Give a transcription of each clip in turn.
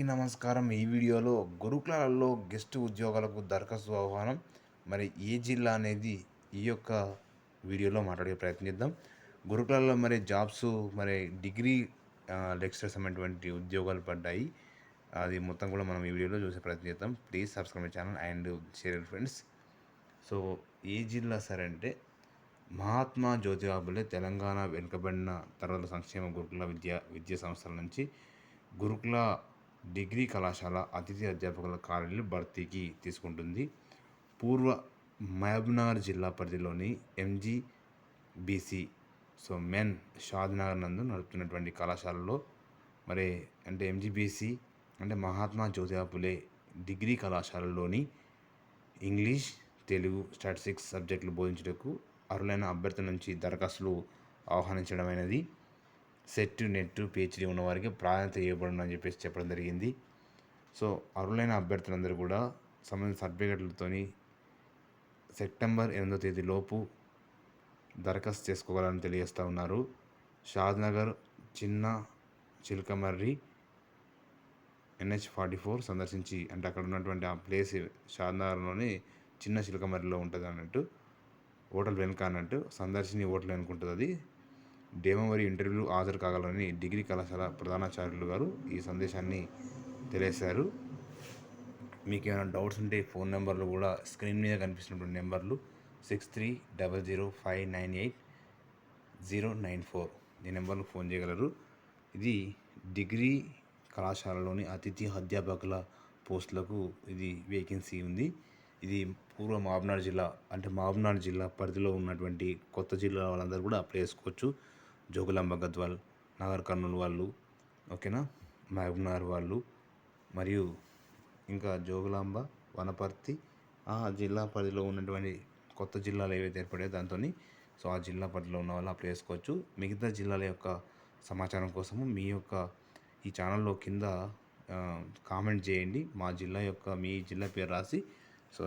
అందరికీ నమస్కారం. ఈ వీడియోలో గురుకులాలలో గెస్ట్ ఉద్యోగాలకు దరఖాస్తు ఆహ్వానం మరి ఏ జిల్లా అనేది ఈ యొక్క వీడియోలో మాట్లాడే ప్రయత్నం చేద్దాం. మరి జాబ్స్ మరి డిగ్రీ లెక్చరర్స్ అనేటువంటి ఉద్యోగాలు పడ్డాయి. అది మొత్తం కూడా మనం ఈ వీడియోలో చూసే ప్రయత్నం చేద్దాం. Please subscribe channel and share friends. So ఏ జిల్లా సరే అంటే మహాత్మా జ్యోతిబాబులే తెలంగాణ వెనుకబడిన తరగతుల సంక్షేమ గురుకుల విద్యా విద్యా సంస్థల నుంచి గురుకుల డిగ్రీ కళాశాల అతిథి అధ్యాపకుల ఖాళీలు భర్తీకి తీసుకుంటుంది. పూర్వ మహబూబ్నగర్ జిల్లా పరిధిలోని ఎంజీ బీసీ సో మెన్ షాద్నగర్ నందు నడుపుతున్నటువంటి కళాశాలలో మరి అంటే ఎంజీబీసీ అంటే మహాత్మా జ్యోతిబా పులే డిగ్రీ కళాశాలలోని ఇంగ్లీష్ తెలుగు స్టాటిస్టిక్స్ సబ్జెక్టులు బోధించుటకు అర్హులైన అభ్యర్థుల నుంచి దరఖాస్తులు ఆహ్వానించడమైనది. సెట్ నెట్ పిహెచ్డి ఉన్నవారికి ప్రాధాన్యత ఇవ్వబడును అని చెప్పేసి చెప్పడం జరిగింది. సో అర్హులైన అభ్యర్థులందరూ కూడా సంబంధించిన సర్టిఫికెట్లతోని సెప్టెంబర్ ఎనిమిదో తేదీ లోపు దరఖాస్తు చేసుకోవాలని తెలియజేస్తూ ఉన్నారు. షాద్నగర్ చిన్న చిలకమర్రి ఎన్హెచ్ ఫార్టీ ఫోర్ సందర్శించి అంటే అక్కడ ఉన్నటువంటి ఆ ప్లేస్ షాద్నగర్లోని చిన్న చిలకమర్రిలో ఉంటుంది అన్నట్టు హోటల్ వెనుక అన్నట్టు సందర్శిని హోటల్ అనుకుంటుంది అది డేమవరి ఇంటర్వ్యూ హాజరు కాగలరని డిగ్రీ కళాశాల ప్రధానాచార్యులు గారు ఈ సందేశాన్ని తెలియజేశారు. మీకు ఏమైనా డౌట్స్ ఉంటే ఫోన్ నెంబర్లు కూడా స్క్రీన్ మీద కనిపిస్తున్నటువంటి నెంబర్లు six three double zero five nine eight zero nine four. ఈ నెంబర్ను ఫోన్ చేయగలరు. ఇది డిగ్రీ కళాశాలలోని అతిథి అధ్యాపకుల పోస్టులకు ఇది వేకెన్సీ ఉంది. ఇది పూర్వ మహబూబ్నగర్ జిల్లా అంటే మహబూబ్నగర్ జిల్లా పరిధిలో ఉన్నటువంటి కొత్త జిల్లా వాళ్ళందరూ కూడా అప్లై చేసుకోవచ్చు. జోగులాంబ గద్వాల్ నాగర్ కర్నూలు వాళ్ళు ఓకేనా? మహబూబ్నగర్ వాళ్ళు మరియు ఇంకా జోగులాంబ వనపర్తి ఆ జిల్లా పరిధిలో ఉన్నటువంటి కొత్త జిల్లాలు ఏవైతే ఏర్పడాయో దాంతో సో ఆ జిల్లా పరిధిలో ఉన్న వాళ్ళు అప్లై చేసుకోవచ్చు. మిగతా జిల్లాల యొక్క సమాచారం కోసము మీ యొక్క ఈ ఛానల్లో కింద కామెంట్ చేయండి. మా జిల్లా యొక్క మీ జిల్లా పేరు రాసి సో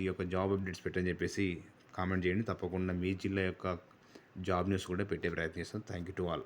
ఈ యొక్క జాబ్ అప్డేట్స్ పెట్టని చెప్పేసి కామెంట్ చేయండి. తప్పకుండా మీ జిల్లా యొక్క జాబ్ న్యూస్ కూడా పెట్టే ప్రయత్నిస్తాం. Thank you to all.